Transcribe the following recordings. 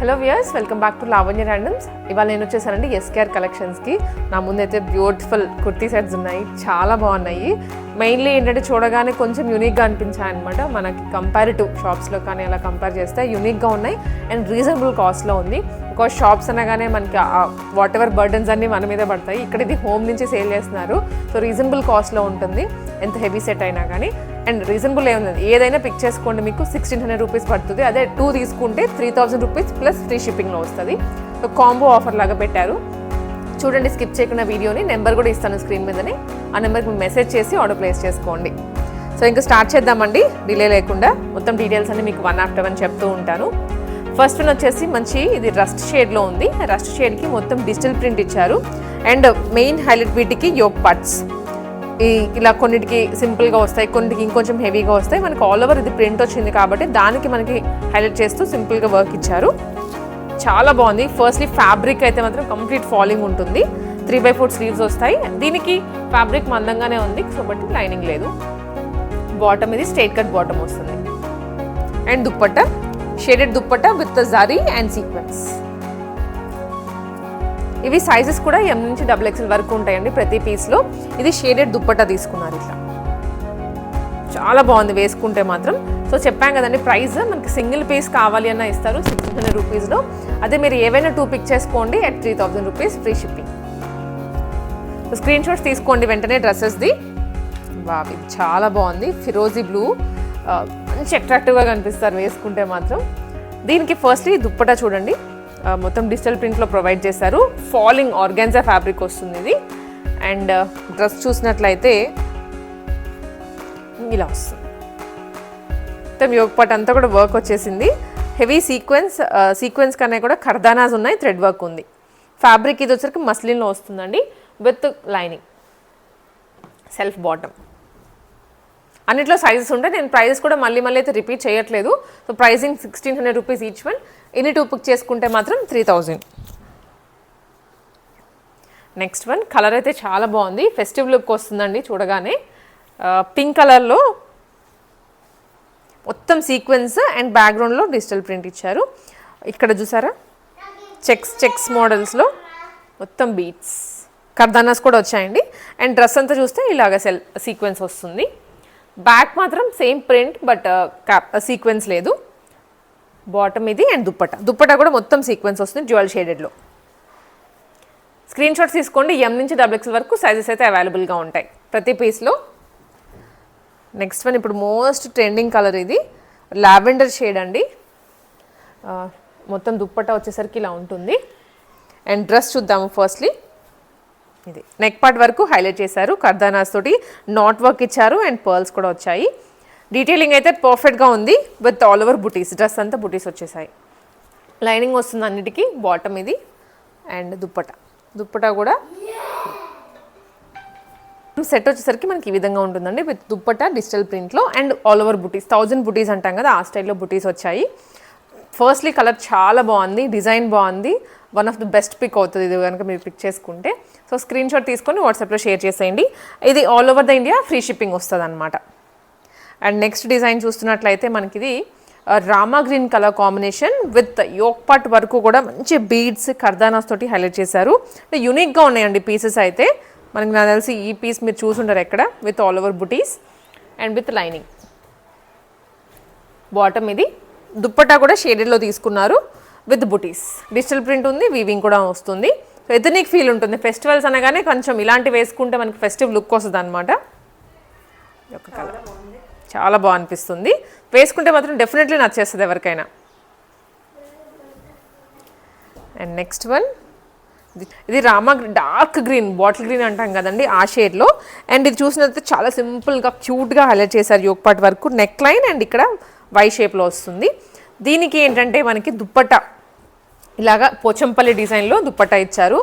Hello viewers welcome back to Lavanya randoms ఇవాళ నేను వచ్చేసానండి ఎస్కేఆర్ కలెక్షన్స్కి నా ముందైతే బ్యూటిఫుల్ కుర్తీ సెట్స్ ఉన్నాయి చాలా బాగున్నాయి. మెయిన్లీ ఏంటంటే చూడగానే కొంచెం యూనిక్గా అనిపించాయి అనమాట మనకి కంపారిటివ్ షాప్స్లో కానీ అలా కంపేర్ చేస్తే యూనిక్గా ఉన్నాయి అండ్ రీజనబుల్ కాస్ట్లో ఉంది. బికాస్ షాప్స్ అనగానే మనకి వాట్ ఎవర్ బర్డన్స్ అన్నీ మన మీదే పడతాయి. ఇక్కడ ఇది హోమ్ నుంచి సేల్ చేస్తున్నారు. సో రీజనబుల్ కాస్ట్లో ఉంటుంది. ఎంత హెవీ సెట్ అయినా కానీ. అండ్ రీజనబుల్ ఏముంది ఏదైనా పిక్ చేసుకోండి మీకు సిక్స్టీన్ హండ్రెడ్ రూపీస్ పడుతుంది. అదే టూ తీసుకుంటే three thousand rupees plus free షిప్పింగ్లో వస్తుంది. సో కాంబో ఆఫర్ లాగా పెట్టారు. చూడండి స్కిప్ చేయకుండా వీడియోని నెంబర్ కూడా ఇస్తాను స్క్రీన్ మీదనే. ఆ నెంబర్కి మెసేజ్ చేసి ఆర్డర్ ప్లేస్ చేసుకోండి. సో ఇంకా స్టార్ట్ చేద్దామండి. డిలే లేకుండా. మొత్తం డీటెయిల్స్ అన్ని మీకు వన్ ఆఫ్టర్ వన్ చెప్తూ ఉంటాను. ఫస్ట్ వన్ వచ్చేసి మంచి ఇది రస్ట్ షేడ్లో ఉంది. రస్ట్ షేడ్కి మొత్తం డిజిటల్ ప్రింట్ ఇచ్చారు. అండ్ మెయిన్ హైలైట్ వీటికి యోగ్ పట్స్ ఈ ఇలా కొన్నిటికి సింపుల్గా వస్తాయి కొన్నిటికి ఇంకొంచెం హెవీగా వస్తాయి. మనకి ఆల్ ఓవర్ ఇది ప్రింట్ వచ్చింది కాబట్టి దానికి మనకి హైలైట్ చేస్తూ సింపుల్గా వర్క్ ఇచ్చారు. చాలా బాగుంది. ఫస్ట్లీ ఫ్యాబ్రిక్ అయితే మాత్రం కంప్లీట్ ఫాలింగ్ ఉంటుంది. త్రీ బై ఫోర్ స్లీవ్స్ వస్తాయి. దీనికి ఫ్యాబ్రిక్ మందంగానే ఉంది సో బట్టి లైనింగ్ లేదు. బాటమ్ ఇది స్ట్రైట్ కట్ బాటమ్ వస్తుంది. And dupatta shaded dupatta with zari and sequence ఇవి సైజెస్ కూడా ఎం నుంచి డబుల్ ఎక్స్ఎల్ వరకు ఉంటాయండి ప్రతి పీస్లో ఇది షేడెడ్ దుప్పట్ట తీసుకున్నారు ఇట్లా. చాలా బాగుంది వేసుకుంటే మాత్రం. సో చెప్పాం కదండి ప్రైస్ మనకి సింగిల్ పీస్ కావాలి అన్న ఇస్తారు సిక్స్ హండ్రెడ్ రూపీస్లో అదే మీరు ఏవైనా టూ పిక్ చేసుకోండి at three thousand rupees free shipping screen shots తీసుకోండి వెంటనే డ్రెస్సెస్ది బాబు ఇది చాలా బాగుంది. ఫిరోజీ బ్లూ uh, మంచి అట్రాక్టివ్గా కనిపిస్తారు వేసుకుంటే మాత్రం. దీనికి ఫస్ట్లీ దుప్పట చూడండి. మొత్తం డిజిటల్ ప్రింట్లో ప్రొవైడ్ చేశారు. ఫాలింగ్ ఆర్గాన్జా ఫ్యాబ్రిక్ వస్తుంది ఇది. అండ్ డ్రెస్ చూసినట్లయితే ఇలా వస్తుంది. మొత్తం యోగ పాట్ అంతా కూడా వర్క్ వచ్చేసింది. హెవీ సీక్వెన్స్ సీక్వెన్స్ కన్నా కూడా ఖర్దానాస్ ఉన్నాయి థ్రెడ్ వర్క్ ఉంది. ఫ్యాబ్రిక్ ఇది వచ్చరికి మస్లిన్లో వస్తుందండి విత్ లైనింగ్ సెల్ఫ్ బాటమ్ అన్నిట్లో సైజెస్ ఉంటాయి. నేను ప్రైజెస్ కూడా మళ్ళీ మళ్ళీ అయితే రిపీట్ చేయట్లేదు. So pricing sixteen hundred rupees each one any two book చేసుకుంటే మాత్రం three thousand next one colour అయితే చాలా బాగుంది. ఫెస్టివ్ లుక్ వస్తుందండి చూడగానే. పింక్ కలర్లో మొత్తం సీక్వెన్స్ అండ్ బ్యాక్గ్రౌండ్లో డిజిటల్ ప్రింట్ ఇచ్చారు. ఇక్కడ చూసారా? చెక్స్ చెక్స్ మోడల్స్లో మొత్తం బీట్స్ కర్దానాస్ కూడా వచ్చాయండి. అండ్ డ్రెస్ అంతా చూస్తే ఇలాగ సెల్ సీక్వెన్స్ వస్తుంది. బ్యాక్ మాత్రం సేమ్ ప్రింట్ బట్ సీక్వెన్స్ లేదు. బాటమ్ ఇది అండ్ దుప్పట. దుప్పట కూడా మొత్తం సీక్వెన్స్ వస్తుంది జ్యువెల్ షేడెడ్లో స్క్రీన్ షాట్స్ తీసుకోండి. ఎం నుంచి డబుల్ ఎక్స్ వరకు సైజెస్ అయితే అవైలబుల్గా ఉంటాయి. ప్రతి పీస్లో నెక్స్ట్ వన్ ఇప్పుడు మోస్ట్ ట్రెండింగ్ కలర్ ఇది. లావెండర్ షేడ్ అండి. మొత్తం దుప్పట వచ్చేసరికి ఇలా ఉంటుంది. అండ్ డ్రెస్ చూద్దాము ఫస్ట్లీ ఇది. నెక్ పార్ట్ వరకు హైలైట్ చేశారు. కర్దానాస్ తోటి నాట్ వర్క్ ఇచ్చారు. అండ్ పర్ల్స్ కూడా వచ్చాయి. డీటెయిలింగ్ అయితే పర్ఫెక్ట్గా ఉంది with all over buttis dress అంతా బుటీస్ వచ్చేసాయి. లైనింగ్ వస్తుంది అన్నిటికీ బాటమ్ ఇది అండ్ దుప్పట. దుప్పట కూడా సెట్ వచ్చేసరికి మనకి ఈ విధంగా ఉంటుందండి విత్ దుప్పట డిజిటల్ ప్రింట్లో and all over buttis thousand buttis అంటాం కదా ఆ స్టైల్లో బుటీస్ వచ్చాయి. ఫస్ట్లీ కలర్ చాలా బాగుంది డిజైన్ బాగుంది. One of the best pick అవుతుంది ఇది కనుక మీరు పిక్ చేసుకుంటే. సో స్క్రీన్ షాట్ తీసుకొని వాట్సాప్లో షేర్ చేసేయండి. ఇది all over the India free shipping వస్తుంది అనమాట అండ్ నెక్స్ట్ డిజైన్ చూస్తున్నట్లయితే మనకి ఇది Rama green colour combination with yoke part వరకు కూడా మంచి బీడ్స్ కర్దానాస్ తోటి హైలైట్ చేశారు. యూనిక్గా ఉన్నాయండి పీసెస్ అయితే. మనకి నాకు తెలిసి ఈ పీస్ మీరు చూసుంటారు ఎక్కడ with all over buttis and with lining bottom ఇది దుప్పటా కూడా షేడెడ్లో తీసుకున్నారు విత్ బుటీస్ డిజిటల్ ప్రింట్ ఉంది వీవింగ్ కూడా వస్తుంది. సో ఎథనిక్ ఫీల్ ఉంటుంది. ఫెస్టివల్స్ అనగానే కొంచెం ఇలాంటి వేసుకుంటే మనకి ఫెస్టివ్ లుక్ వస్తుంది అనమాట ఒక కలర్ చాలా బాగా అనిపిస్తుంది వేసుకుంటే మాత్రం డెఫినెట్లీ నచ్చేస్తుంది ఎవరికైనా. అండ్ నెక్స్ట్ వన్ ఇది Rama dark green bottle green అంటాం కదండి ఆ షేడ్లో అండ్ ఇది చూసినట్లయితే చాలా సింపుల్గా క్యూట్గా హైలైట్ చేశారు యోగ్ పార్ట్ వరకు. నెక్ లైన్ అండ్ ఇక్కడ వై షేప్లో వస్తుంది. దీనికి ఏంటంటే మనకి దుప్పట. ఇలాగా పోచంపల్లి డిజైన్లో దుప్పట ఇచ్చారు.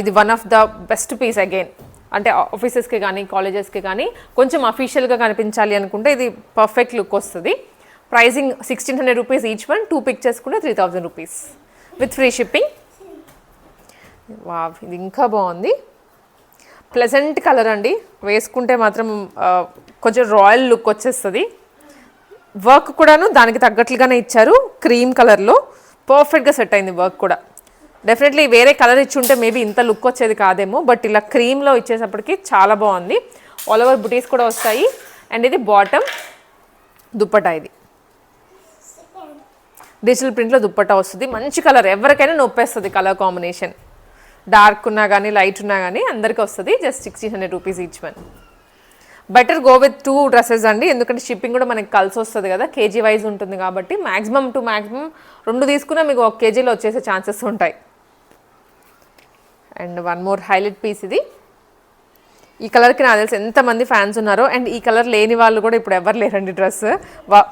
ఇది one of the best piece again అంటే ఆఫీసెస్కి కానీ కాలేజెస్కి కానీ కొంచెం అఫీషియల్గా కనిపించాలి అనుకుంటే ఇది పర్ఫెక్ట్ లుక్ వస్తుంది. Pricing sixteen hundred rupees each one two pictures కూడా three thousand rupees with free shipping వా ఇది ఇంకా బాగుంది. ప్లెజెంట్ కలర్ అండి. వేసుకుంటే మాత్రం కొంచెం రాయల్ లుక్ వచ్చేస్తుంది. వర్క్ కూడాను దానికి తగ్గట్లుగానే ఇచ్చారు క్రీమ్ కలర్లో పర్ఫెక్ట్గా సెట్ అయింది వర్క్ కూడా. డెఫినెట్లీ వేరే కలర్ ఇచ్చి ఉంటే మేబీ ఇంత లుక్ వచ్చేది కాదేమో బట్ ఇలా క్రీమ్లో ఇచ్చేటప్పటికి చాలా బాగుంది. ఆల్ ఓవర్ బుటీస్ కూడా వస్తాయి. అండ్ ఇది బాటమ్ దుప్పటా ఇది. డిజిటల్ ప్రింట్లో దుప్పటా వస్తుంది. మంచి కలర్ ఎవరికైనా నొప్పేస్తుంది కలర్ కాంబినేషన్ డార్క్ ఉన్నా కానీ లైట్ ఉన్నా కానీ అందరికీ వస్తుంది. Just sixteen hundred rupees each one better go with two dresses అండి. ఎందుకంటే షిప్పింగ్ కూడా మనకి కలిసి వస్తుంది కదా. కేజీ వైజ్ ఉంటుంది కాబట్టి మ్యాక్సిమం టు మ్యాక్సిమం రెండు తీసుకున్నా మీకు ఒక కేజీలో వచ్చేసే ఛాన్సెస్ ఉంటాయి. And one more highlight piece ఇది. ఈ కలర్కి నాకు తెలిసి ఎంతమంది ఫ్యాన్స్ ఉన్నారో అండ్ ఈ కలర్ లేని వాళ్ళు కూడా ఇప్పుడు ఎవరు లేరండి డ్రెస్.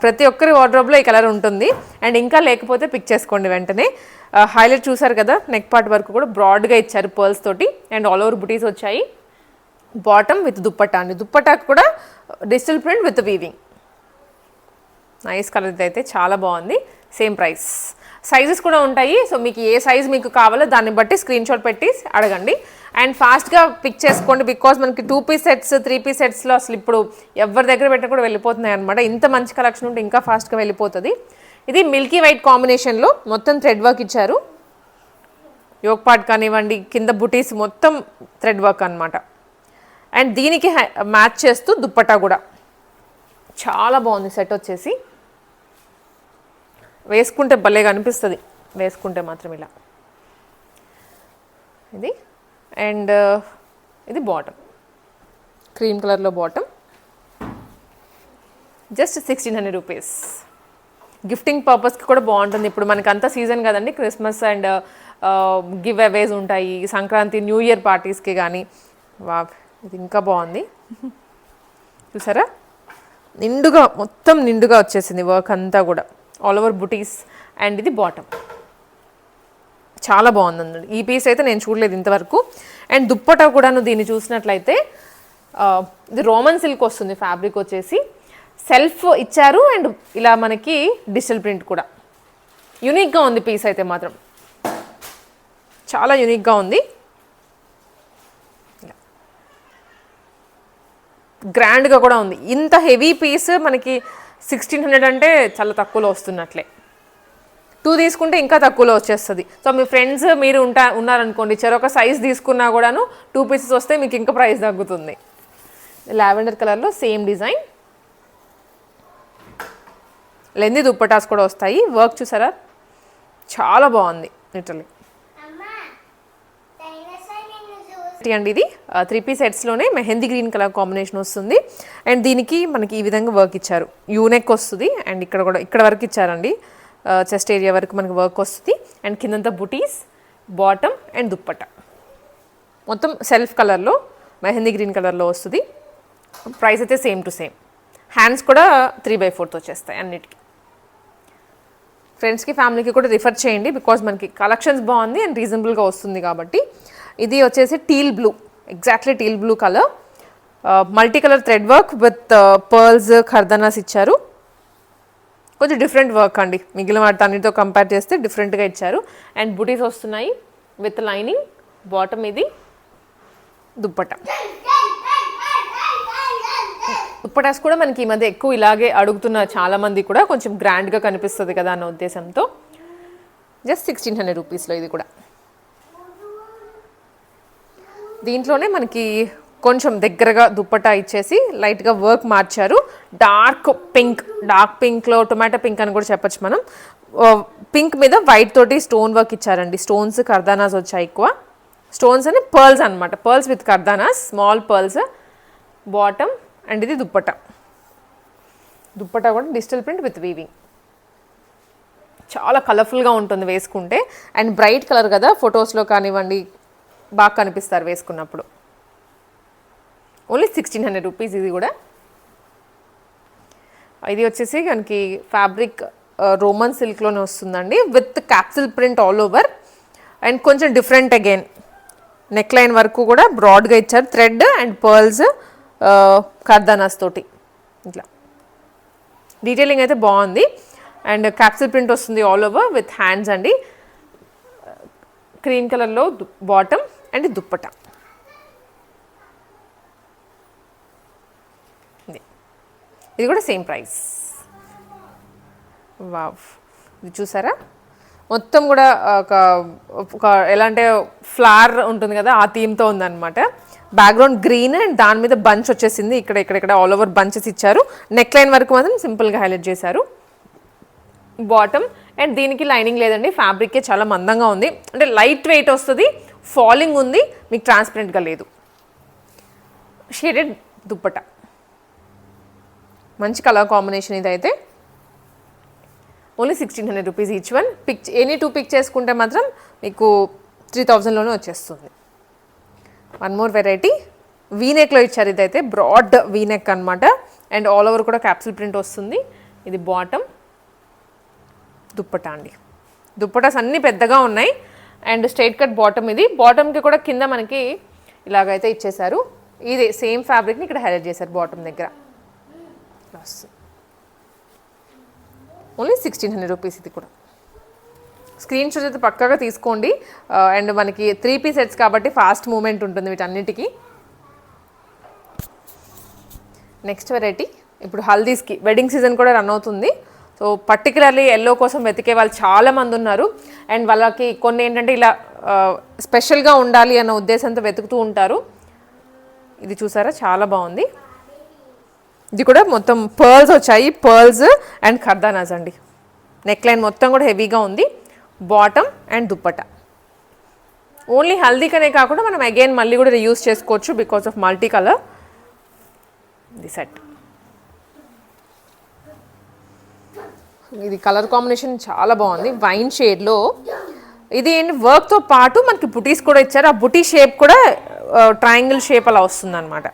ప్రతి ఒక్కరి వార్డ్రోబ్లో ఈ కలర్ ఉంటుంది. అండ్ ఇంకా లేకపోతే పిక్ చేసుకోండి వెంటనే. హైలైట్ చూసారు కదా నెక్ పార్ట్ వరకు కూడా బ్రాడ్గా ఇచ్చారు పర్ల్స్ తోటి. అండ్ ఆల్ ఓవర్ బుటీస్ వచ్చాయి. బాటమ్ విత్ దుప్పట్టా అండి. దుప్పటాకు కూడా digital print with weaving nice colour అయితే చాలా బాగుంది. సేమ్ ప్రైస్ సైజెస్ కూడా ఉంటాయి. సో మీకు ఏ సైజ్ మీకు కావాలో దాన్ని బట్టి స్క్రీన్ షాట్ పెట్టి అడగండి. అండ్ ఫాస్ట్గా పిక్ చేసుకోండి బికాస్ మనకి two piece sets three piece సెట్స్లో అసలు ఇప్పుడు ఎవరి దగ్గర పెట్టినా కూడా వెళ్ళిపోతున్నాయి అనమాట ఇంత మంచి కలెక్షన్ ఉంటే ఇంకా ఫాస్ట్గా వెళ్ళిపోతుంది. ఇది మిల్కీ వైట్ కాంబినేషన్లో మొత్తం థ్రెడ్ వర్క్ ఇచ్చారు. యోగ్ పాట్ కానివ్వండి కింద బుటీస్ మొత్తం థ్రెడ్ వర్క్ అనమాట అండ్ దీనికి మ్యాచ్ చేస్తూ దుప్పటా కూడా. చాలా బాగుంది సెట్ వచ్చేసి. వేసుకుంటే భలేగా అనిపిస్తుంది. వేసుకుంటే మాత్రం ఇలా. ఇది. అండ్ uh, ఇది బాటమ్. క్రీమ్ కలర్లో bottom. Just sixteen hundred rupees. Gifting పర్పస్కి కూడా బాగుంటుంది. ఇప్పుడు మనకి అంత సీజన్ కదండి. Christmas and uh, giveaways ఉంటాయి. సంక్రాంతి న్యూ ఇయర్ పార్టీస్కి కానీ వా ఇది ఇంకా బాగుంది. చూసారా? నిండుగా మొత్తం నిండుగా వచ్చేసింది వర్క్ అంతా కూడా. ఆల్ ఓవర్ బుటీస్ అండ్ ఇది బాటమ్ చాలా బాగుందండి. ఈ పీస్ అయితే నేను చూడలేదు ఇంతవరకు. అండ్ దుప్పట కూడాను దీన్ని చూసినట్లయితే ఇది రోమన్ సిల్క్ వస్తుంది ఫ్యాబ్రిక్ వచ్చేసి. సెల్ఫ్ ఇచ్చారు అండ్ ఇలా మనకి డిజిటల్ ప్రింట్ కూడా. యూనిక్గా ఉంది పీస్ అయితే మాత్రం. చాలా యూనిక్గా ఉంది. గ్రాండ్గా కూడా ఉంది. ఇంత హెవీ పీస్ మనకి సిక్స్టీన్ హండ్రెడ్ అంటే చాలా తక్కువలో వస్తున్నట్లే. టూ తీసుకుంటే ఇంకా తక్కువలో వచ్చేస్తుంది. సో మీ ఫ్రెండ్స్ మీరు ఉంటా ఉన్నారనుకోండి చెరొక సైజ్ తీసుకున్నా కూడాను టూ పీసెస్ వస్తే మీకు ఇంకా ప్రైస్ తగ్గుతుంది. లావెండర్ కలర్లో సేమ్ డిజైన్. లెంది దుప్పటాస్ కూడా వస్తాయి. వర్క్ చూసారా? చాలా బాగుంది లిటరలీ వెరైటీ అండి ఇది? త్రీ పీ సెట్స్లోనే మెహందీ గ్రీన్ కలర్ కాంబినేషన్ వస్తుంది. అండ్ దీనికి మనకి ఈ విధంగా వర్క్ ఇచ్చారు. యూనెక్ వస్తుంది. అండ్ ఇక్కడ కూడా ఇక్కడ వరకు ఇచ్చారండి. చెస్ట్ ఏరియా వరకు మనకి వర్క్ వస్తుంది. అండ్ కిందంతా బుటీస్ బాటమ్ అండ్ దుప్పట. మొత్తం సెల్ఫ్ కలర్లో మెహందీ గ్రీన్ కలర్లో వస్తుంది. ప్రైస్ అయితే సేమ్ టు సేమ్ హ్యాండ్స్ కూడా త్రీ బై ఫోర్త్ వచ్చేస్తాయి అన్నిటికీ. ఫ్రెండ్స్కి ఫ్యామిలీకి కూడా రిఫర్ చేయండి బికాజ్ మనకి కలెక్షన్స్ బాగుంది అండ్ రీజనబుల్గా వస్తుంది కాబట్టి. ఇది వచ్చేసి teal blue exactly teal blue colour multi colour thread work with pearls ఖర్దనాస్ ఇచ్చారు. కొంచెం డిఫరెంట్ వర్క్ అండి. మిగిలిన వాటి అన్నిటితో కంపేర్ చేస్తే డిఫరెంట్గా ఇచ్చారు. అండ్ బుటీస్ వస్తున్నాయి విత్ లైనింగ్ బాటమ్ ఇది దుప్పట. దుప్పటాస్ కూడా మనకి ఈ మధ్య ఎక్కువ ఇలాగే అడుగుతున్న చాలా మంది కూడా కొంచెం గ్రాండ్గా కనిపిస్తుంది కదా అన్న ఉద్దేశంతో. జస్ట్ సిక్స్టీన్ హండ్రెడ్ రూపీస్లో ఇది కూడా. దీంట్లోనే మనకి కొంచెం దగ్గరగా దుప్పటా ఇచ్చేసి లైట్గా వర్క్ మార్చారు. డార్క్ పింక్ డార్క్ పింక్లో టొమాటో పింక్ అని కూడా చెప్పొచ్చు మనం. పింక్ మీద వైట్ తోటి స్టోన్ వర్క్ ఇచ్చారండి. స్టోన్స్ కర్దానాస్ వచ్చాయి ఎక్కువ. స్టోన్స్ అని పర్ల్స్ అనమాట పర్ల్స్ విత్ కర్దానాస్ స్మాల్ పర్ల్స్ బాటమ్ అండ్ ఇది దుప్పట. దుప్పట కూడా డిజిటల్ ప్రింట్ విత్ వీవింగ్. చాలా కలర్ఫుల్గా ఉంటుంది వేసుకుంటే. అండ్ బ్రైట్ కలర్ కదా ఫొటోస్లో కానివ్వండి బాగా కనిపిస్తారు వేసుకున్నప్పుడు. ఓన్లీ సిక్స్టీన్ హండ్రెడ్ రూపీస్ ఇది కూడా. ఇది వచ్చేసి మనకి ఫ్యాబ్రిక్ రోమన్ సిల్క్లోనే వస్తుందండి. With capsule print all over and కొంచెం డిఫరెంట్ అగైన్ నెక్ లైన్ వరకు కూడా బ్రాడ్గా ఇచ్చారు. థ్రెడ్ అండ్ పర్ల్స్ కర్దానాస్ తోటి. ఇట్లా. డీటెయిలింగ్ అయితే బాగుంది. అండ్ క్యాప్సిల్ ప్రింట్ వస్తుంది ఆల్ ఓవర్ విత్ హ్యాండ్స్ అండి. క్రీమ్ కలర్లో బాటమ్ అండ్ దుప్పట. ఇది. కూడా సేమ్ ప్రైస్. వావ్. ఇది చూసారా? మొత్తం కూడా ఒక ఒక ఎలా అంటే ఫ్లవర్ ఉంటుంది కదా ఆ థీమ్తో ఉందన్నమాట. బ్యాక్గ్రౌండ్ గ్రీన్ అండ్ దాని మీద బంచ్ వచ్చేసింది. ఇక్కడ ఇక్కడ ఇక్కడ ఆల్ ఓవర్ బంచెస్ ఇచ్చారు. నెక్ లైన్ వరకు మాత్రం సింపుల్గా హైలైట్ చేశారు. బాటమ్ అండ్ దీనికి లైనింగ్ లేదండి. ఫ్యాబ్రిక్కే చాలా మందంగా ఉంది. అంటే లైట్ వెయిట్ వస్తుంది. ఫాలింగ్ ఉంది మీకు ట్రాన్స్పరెంట్గా లేదు. షేడెడ్ దుప్పట. మంచి కలర్ కాంబినేషన్ ఇదైతే. Only sixteen hundred rupees each one. Pick any two pick చేసుకుంటే మాత్రం మీకు త్రీ థౌజండ్లోనే వచ్చేస్తుంది. One more variety. వీనెక్లో ఇచ్చారు ఇదైతే. బ్రాడ్ వీనెక్ అనమాట అండ్ ఆల్ ఓవర్ కూడా క్యాప్సిల్ ప్రింట్ వస్తుంది. ఇది బాటమ్. దుప్పట అండి. దుప్పటాస్ అన్నీ పెద్దగా ఉన్నాయి. అండ్ స్ట్రైట్ కట్ బాటమ్ ఇది. బాటమ్కి కూడా కింద మనకి ఇలాగైతే ఇచ్చేశారు. ఇది సేమ్ ఫ్యాబ్రిక్ని ఇక్కడ హైలైట్ చేశారు బాటమ్ దగ్గర. ఓన్లీ సిక్స్టీన్ హండ్రెడ్ రూపీస్ ఇది కూడా. స్క్రీన్ షాట్ అయితే పక్కాగా తీసుకోండి. Uh, అండ్ మనకి త్రీ పీ సెట్స్ కాబట్టి ఫాస్ట్ మూమెంట్ ఉంటుంది వీటన్నిటికీ. నెక్స్ట్ వెరైటీ ఇప్పుడు హల్దీస్కి. వెడ్డింగ్ సీజన్ కూడా రన్ అవుతుంది. సో పర్టికులర్లీ ఎల్లో కోసం వెతికే వాళ్ళు చాలా మంది ఉన్నారు. అండ్ వాళ్ళకి కొన్ని ఏంటంటే ఇలా స్పెషల్గా ఉండాలి అన్న ఉద్దేశంతో వెతుకుతూ ఉంటారు. ఇది చూసారా? చాలా బాగుంది. ఇది కూడా మొత్తం పర్ల్స్ వచ్చాయి. పర్ల్స్ అండ్ ఖర్దానాస్ అండి. నెక్ లైన్ మొత్తం కూడా హెవీగా ఉంది. బాటమ్ అండ్ దుప్పట ఓన్లీ హల్దీకనే కాకుండా మనం అగైన్ మళ్ళీ కూడా రీయూస్ చేసుకోవచ్చు because of multi colour the set ఇది కలర్ కాంబినేషన్ చాలా బాగుంది. వైన్ షేడ్లో ఇది ఏంటి? వర్క్తో పాటు మనకి బుటీస్ కూడా ఇచ్చారు. ఆ బుటీ షేప్ కూడా ట్రయాంగిల్ షేప్ అలా వస్తుంది అనమాట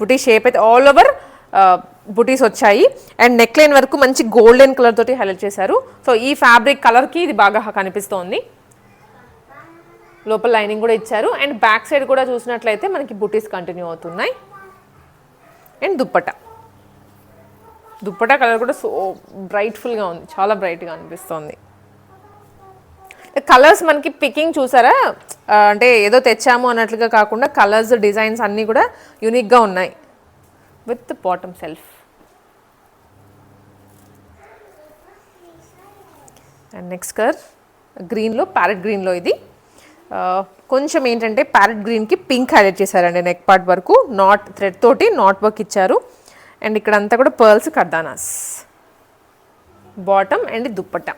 బుటీ షేప్ అయితే ఆల్ ఓవర్ బుటీస్ వచ్చాయి. అండ్ నెక్ లైన్ వరకు మంచి గోల్డెన్ కలర్ తోటి హైలైట్ చేశారు. సో ఈ ఫ్యాబ్రిక్ కలర్కి ఇది బాగా కనిపిస్తోంది. లోపల లైనింగ్ కూడా ఇచ్చారు. అండ్ బ్యాక్ సైడ్ కూడా చూసినట్లయితే మనకి బుటీస్ కంటిన్యూ అవుతున్నాయి. అండ్ దుప్పట. దుప్పట కలర్ కూడా సో బ్రైట్ఫుల్గా ఉంది. చాలా బ్రైట్గా అనిపిస్తోంది. కలర్స్ మనకి పికింగ్ చూసారా? అంటే ఏదో తెచ్చాము అన్నట్లుగా కాకుండా కలర్స్ డిజైన్స్ అన్నీ కూడా యూనిక్గా ఉన్నాయి. With bottom self. And next colour గ్రీన్లో ప్యారెట్ గ్రీన్లో ఇది. కొంచెం ఏంటంటే ప్యారెట్ గ్రీన్కి పింక్ హైలైట్ చేశారండి నెక్ పార్ట్ వరకు. నాట్ థ్రెడ్ తోటి నాట్ వర్క్ ఇచ్చారు. అండ్ ఇక్కడ అంతా కూడా pearls కర్దానాస్. Bottom and dupatta.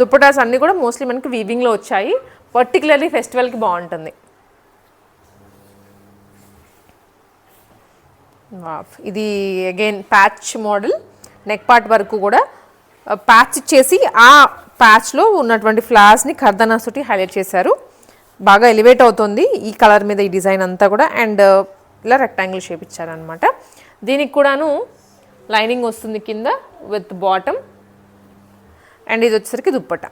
Dupattas అన్నీ కూడా మోస్ట్లీ మనకి వీవింగ్లో వచ్చాయి. పర్టికులర్లీ ఫెస్టివల్కి బాగుంటుంది. ఇది again patch model. Neck part వరకు కూడా ప్యాచ్ ఇచ్చేసి ఆ ప్యాచ్లో ఉన్నటువంటి ఫ్లవర్స్ని కర్దనాస్ తోటి హైలైట్ చేశారు. బాగా ఎలివేట్ అవుతుంది ఈ కలర్ మీద ఈ డిజైన్ అంతా కూడా. అండ్ uh, ఇలా రెక్టాంగిల్ షేప్ ఇచ్చారనమాట దీనికి కూడాను లైనింగ్ వస్తుంది కింద విత్ బాటమ్ అండ్ ఇది వచ్చేసరికి దుప్పట.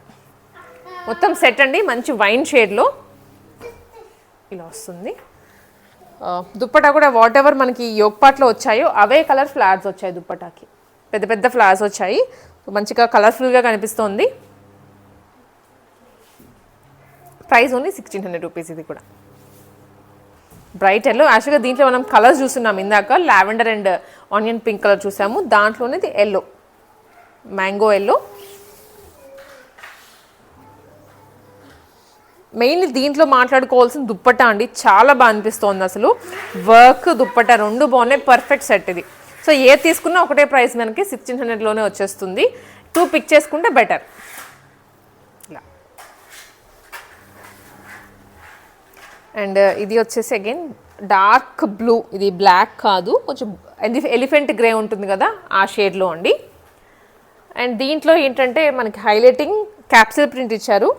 మొత్తం సెట్ అండి మంచి వైన్ షేడ్లో ఇలా వస్తుంది. ఆ, దుప్పటా కూడా వాట్ ఎవర్ మనకి యోగపాట్లో వచ్చాయో అవే కలర్ ఫ్లాట్స్ వచ్చాయి దుప్పటాకి. పెద్ద పెద్ద ఫ్లాట్స్ వచ్చాయి. మంచిగా కలర్ఫుల్గా కనిపిస్తోంది. Price only sixteen hundred rupees ఇది కూడా. బ్రైట్ ఎల్లో యాక్చువల్గా దీంట్లో మనం కలర్స్ చూస్తున్నాం. ఇందాక lavender and onion pink colour చూసాము. దాంట్లోనే ఇది ఎల్లో మ్యాంగో ఎల్లో మెయిన్లీ దీంట్లో మాట్లాడుకోవాల్సిన దుప్పట అండి. చాలా బాగా అనిపిస్తోంది అసలు. వర్క్ దుప్పట రెండు బాగున్నాయి. పర్ఫెక్ట్ సెట్ ఇది. సో ఏ తీసుకున్నా ఒకటే ప్రైస్ మనకి సిక్స్టీన్ హండ్రెడ్లోనే వచ్చేస్తుంది. టూ పిక్ చేసుకుంటే బెటర్ అండ్ ఇది వచ్చేసి అగైన్ డార్క్ బ్లూ ఇది బ్లాక్ కాదు కొంచెం ఎలిఫెంట్ గ్రే ఉంటుంది కదా ఆ షేడ్లో అండి. అండ్ దీంట్లో ఏంటంటే మనకి హైలైటింగ్ క్యాప్సిల్ ప్రింట్ ఇచ్చారు.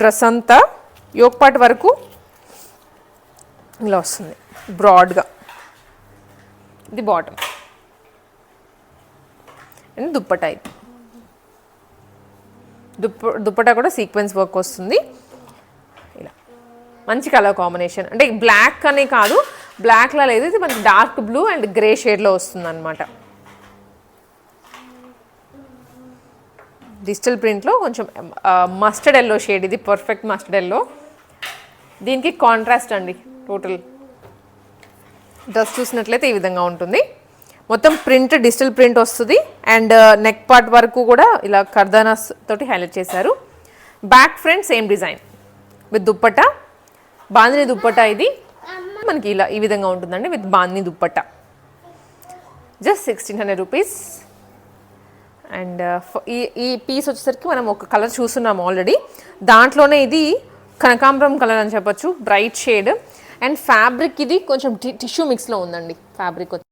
డ్రెస్ అంతా యోగపాటి వరకు ఇలా వస్తుంది బ్రాడ్గా ఇది బాటమ్ అండ్ దుప్పట ఇది. దుప్ప దుప్పట కూడా సీక్వెన్స్ వర్క్ వస్తుంది. మంచి కలర్ కాంబినేషన్. అంటే బ్లాక్ అనే కాదు బ్లాక్లో లేదు ఇది మనకి డార్క్ బ్లూ అండ్ గ్రే షేడ్లో వస్తుంది అనమాట డిజిటల్ ప్రింట్లో కొంచెం మస్టర్డ్ ఎల్లో షేడ్ ఇది పర్ఫెక్ట్ మస్టర్డ్ ఎల్లో దీనికి కాంట్రాస్ట్ అండి టోటల్ డ్రెస్ చూసినట్లయితే ఈ విధంగా ఉంటుంది. మొత్తం ప్రింట్ డిజిటల్ ప్రింట్ వస్తుంది. అండ్ నెక్ పార్ట్ వరకు కూడా ఇలా కర్దానాస్ తోటి హైలైట్ చేశారు. Back front same design with dupatta bandhani dupatta ఇది? మనకి ఇలా ఈ విధంగా ఉంటుందండి with bandhani dupatta just sixteen hundred rupees and ఈ ఈ పీస్ వచ్చేసరికి మనం ఒక కలర్ చూస్తున్నాం ఆల్రెడీ దాంట్లోనే ఇది కనకాంబరం కలర్ అని చెప్పొచ్చు బ్రైట్ షేడ్ అండ్ ఫ్యాబ్రిక్ ఇది కొంచెం టిష్యూ మిక్స్లో ఉందండి ఫ్యాబ్రిక్ వచ్చి